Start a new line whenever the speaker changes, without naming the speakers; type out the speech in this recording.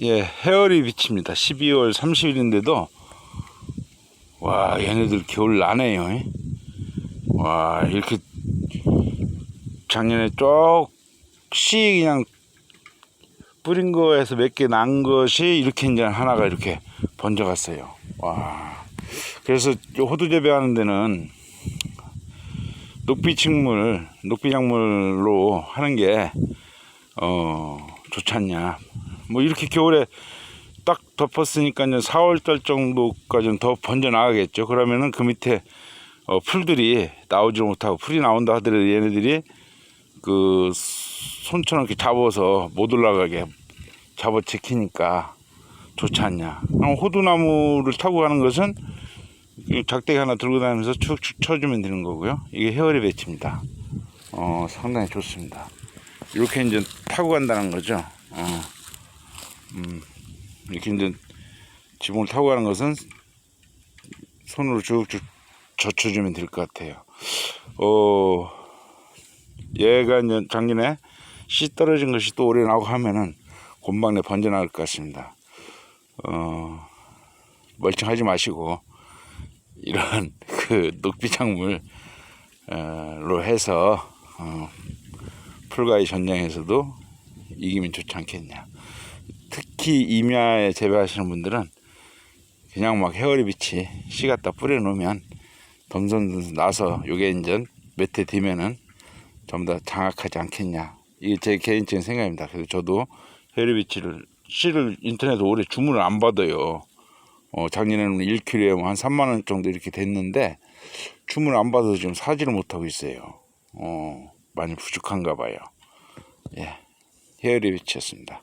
예, 헤어리 비치입니다. 12월 30일인데도 와 얘네들 겨울 나네요. 예. 와 이렇게 작년에 쪽씩 그냥 뿌린 거에서 몇 개 난 것이 이렇게 이제 하나가 이렇게 번져갔어요. 와 그래서 요 호두 재배하는 데는 녹비식물, 녹비작물로 하는 게 어, 좋지 않냐. 뭐 이렇게 겨울에 딱 덮었으니까 이제 4월달 정도까지는 더 번져 나가겠죠. 그러면은 그 밑에 어, 풀들이 나오지 못하고 풀이 나온다 하더라도 얘네들이 그 손처럼 이렇게 잡아서 못 올라가게 잡아 지키니까 좋지 않냐. 호두나무를 타고 가는 것은 이 작대기 하나 들고 다니면서 축축 쳐주면 되는 거고요. 이게 헤어리 배치입니다. 어, 상당히 좋습니다. 이렇게 이제 타고 간다는 거죠. 어, 음, 이렇게 이제 지붕을 타고 가는 것은 손으로 쭉쭉 젖혀주면 될 것 같아요. 어, 얘가 이제 작년에 씨 떨어진 것이 또 올해 나고 하면은 곰방내 번져나갈 것 같습니다. 어, 멀쩡하지 마시고 이런 그 녹비작물로 해서 어, 풀과의 전쟁에서도 이기면 좋지 않겠냐. 특히 임야에 재배하시는 분들은 그냥 막 헤어리 빛이 씨 갖다 뿌려놓으면 덤섬덤섬 나서 요게 이제 몇해 뒤면은 전부 다 장악하지 않겠냐. 이게 제 개인적인 생각입니다. 그래서 저도 헤어리 빛을 씨를 인터넷에 오래 주문을 안 받아요. 어, 작년에는 1kg에 뭐 한 3만 원 정도 이렇게 됐는데 주문을 안 받아서 지금 사지를 못하고 있어요. 어, 많이 부족한가 봐요. 예. 헤어리 빛이었습니다.